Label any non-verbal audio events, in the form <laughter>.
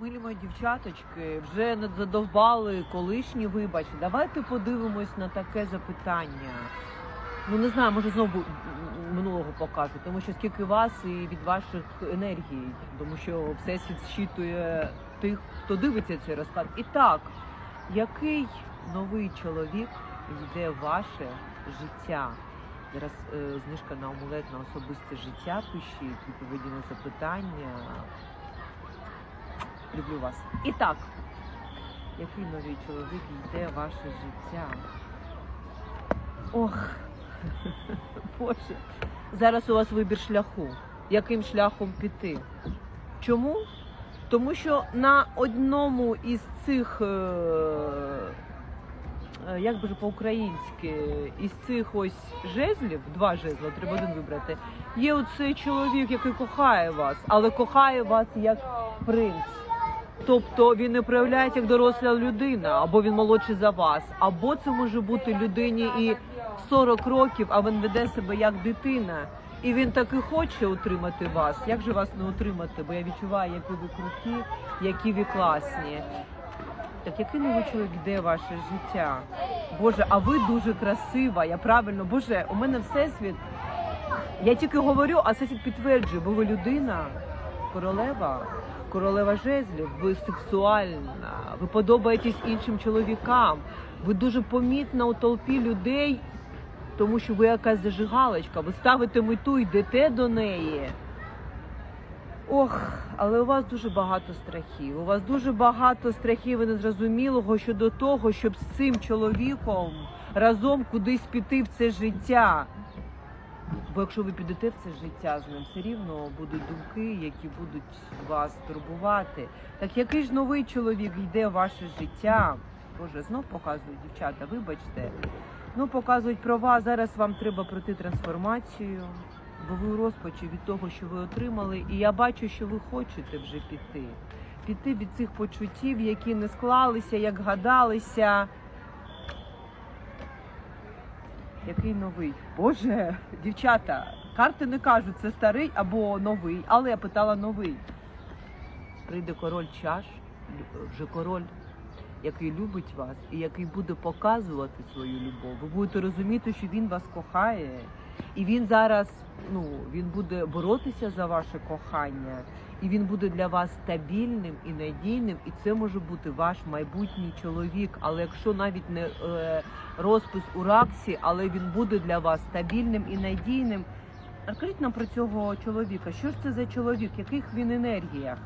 Милі мої дівчаточки, вже не задовбали колишні вибач. Давайте подивимось на таке запитання. Ну не знаю, може знову минулого покажу, тому що скільки вас і від ваших енергій, тому що всесвіт зчитує тих, хто дивиться цей розклад. І так, який новий чоловік йде в ваше життя? Зараз е, знижка на амулет на особисте життя пишіть, відповіді на запитання. Люблю вас. І так, який новий чоловік йде в ваше життя? Ох, <laughs> Боже, зараз у вас вибір шляху. Яким шляхом піти? Чому? Тому що на одному із цих, е, е, як би ж по-українськи, із цих ось жезлів, два жезла, треба один вибрати, є оцей чоловік, який кохає вас, але кохає вас як принц. Тобто він не проявляється як доросла людина, або він молодший за вас, або це може бути людині і 40 років, а він веде себе як дитина. І він таки хоче утримати вас. Як же вас не утримати? Бо я відчуваю, які ви круті, які ви класні. Так який новий чоловік йде в ваше життя? Боже, а ви дуже красива. Я правильно, Боже, у мене всесвіт. Я тільки говорю, а всесвіт підтверджує, бо ви людина, королева, королева жезлів, ви сексуальна, ви подобаєтесь іншим чоловікам. Ви дуже помітна у толпі людей, тому що ви якась зажигалочка. Ви ставите мету, йдете до неї. Ох, але у вас дуже багато страхів. У вас дуже багато страхів і незрозумілого щодо того, щоб з цим чоловіком разом кудись піти в це життя. Бо якщо ви підете в це життя з ним, все рівно будуть думки, які будуть вас турбувати. Так який ж новий чоловік йде в ваше життя? Боже, знов показують дівчата, вибачте. Ну, показують про вас. Зараз вам треба пройти трансформацію, бо ви у розпачі від того, що ви отримали. І я бачу, що ви хочете вже піти. Піти від цих почуттів, які не склалися, як гадалися. Який новий? Боже, дівчата, карти не кажуть, це старий або новий, але я питала новий. Прийде король чаш, вже король, який любить вас і який буде показувати свою любов. Ви будете розуміти, що він вас кохає, і він зараз ну, він буде боротися за ваше кохання, і він буде для вас стабільним і надійним, і це може бути ваш майбутній чоловік. Але якщо навіть не е, розпис у раксі, але він буде для вас стабільним і надійним. Розкажіть нам про цього чоловіка. Що ж це за чоловік? Яких він енергіях?